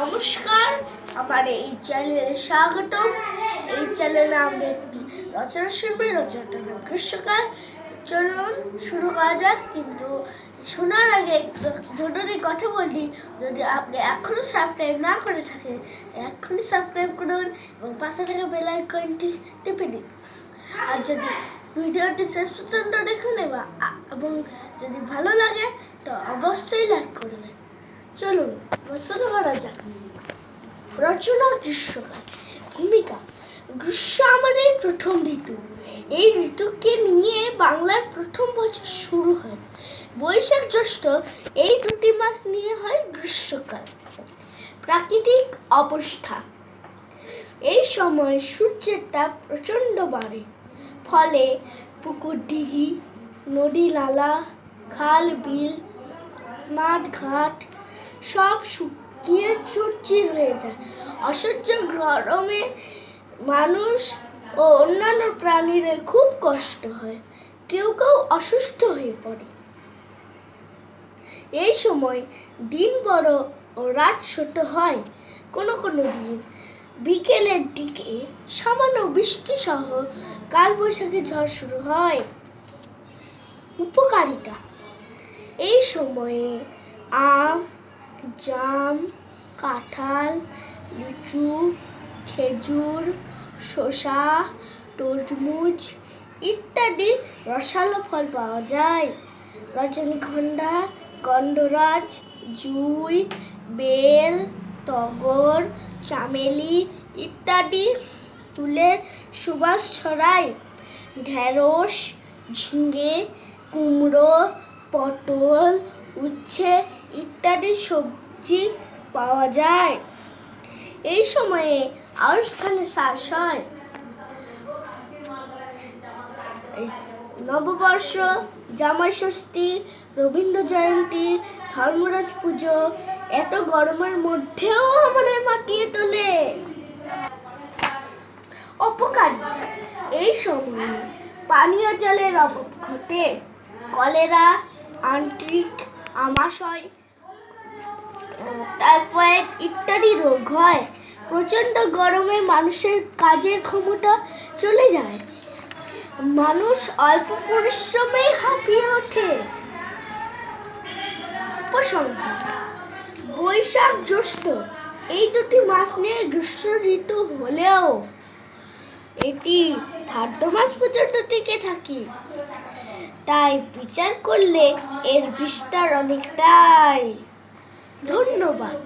নমস্কার, আমার এই চ্যানেলে স্বাগতম। এই চ্যানেলে আমি একটি রচনা শিল্পী রচনাটার নাম গ্রীষ্মকাল চলুন, শুরু করা যাক, কিন্তু শোনার আগে জরুরি কথা বলি। যদি আপনি এখনও সাবস্ক্রাইব না করে থাকেন, এখনই সাবস্ক্রাইব করুন এবং পাশে থাকা বেল আইকনটি টিপে দিন আর যদি ভিডিওটি শেষ পর্যন্ত দেখুন এবং যদি ভালো লাগে, তো অবশ্যই লাইক করবেন। চলুন শুরু করা যাক। রচনা গ্রীষ্মকাল ভূমিকা, গ্রীষ্ম আমাদের প্রথম ঋতু। এই ঋতুকে নিয়ে বাংলার প্রথম বছর শুরু হয়। বৈশাখ জ্যৈষ্ঠ, এই দুটি মাস নিয়ে হয় গ্রীষ্মকাল। প্রাকৃতিক অবস্থা। এই সময় সূর্যের তাপ প্রচণ্ড বাড়ে। ফলে পুকুর দিঘি নদী নালা, খাল, বিল, মাঠ, ঘাট সব শুকিয়ে চুরচির হয়ে যায়। অসহ্য গরমে মানুষ ও অন্যান্য প্রাণীদের খুব কষ্ট হয়। কেউ কেউ অসুস্থ হয়ে পড়ে। এই সময় দিন বড় ও রাত ছোট হয়। কোনো কোনো দিন বিকেলের দিকে সামান্য বৃষ্টি সহ কালবৈশাখী ঝড় শুরু হয়। উপকারিতা। এই সময়ে আম জাম, কাঁঠাল, লিচু, খেজুর, শসা, তরমুজ ইত্যাদি রসালো ফল পাওয়া যায়। রজনীগন্ধা গন্ধরাজ, জুই, বেল টগর চামেলি ইত্যাদি ফুলের সুবাস ছড়ায়। ঢেঁড়স, ঝিঙে, কুমড়ো, পটল, উচ্ছে ইত্যাদি সবজি পাওয়া যায়। এই সময়ে আউশ ধানের চাষ হয়। নববর্ষ জামাই ষষ্ঠী রবীন্দ্র জয়ন্তী, ধর্মরাজ পুজো, এত গরমের মধ্যেও আমাদের মাতিয়ে তোলে। অপকারিতা এই সময়ে পানীয় জলের অভাব ঘটে। কলেরা আন্ট্রিক আমাশয় টাইফয়েড ইত্যাদি রোগ হয়। প্রচণ্ড গরমে মানুষের কাজের ক্ষমতা চলে যায়। মানুষ অল্প পরিশ্রমেই হাঁপিয়ে ওঠে। উপসংহার, বৈশাখ জ্যৈষ্ঠ, এই দুটি মাস নিয়ে গ্রীষ্ম ঋতু হলেও এটি ভাদ্র মাস পর্যন্ত টিকে থাকি। তাই বিচার করলে এর বিস্তার অনেকটাই। ধন্যবাদ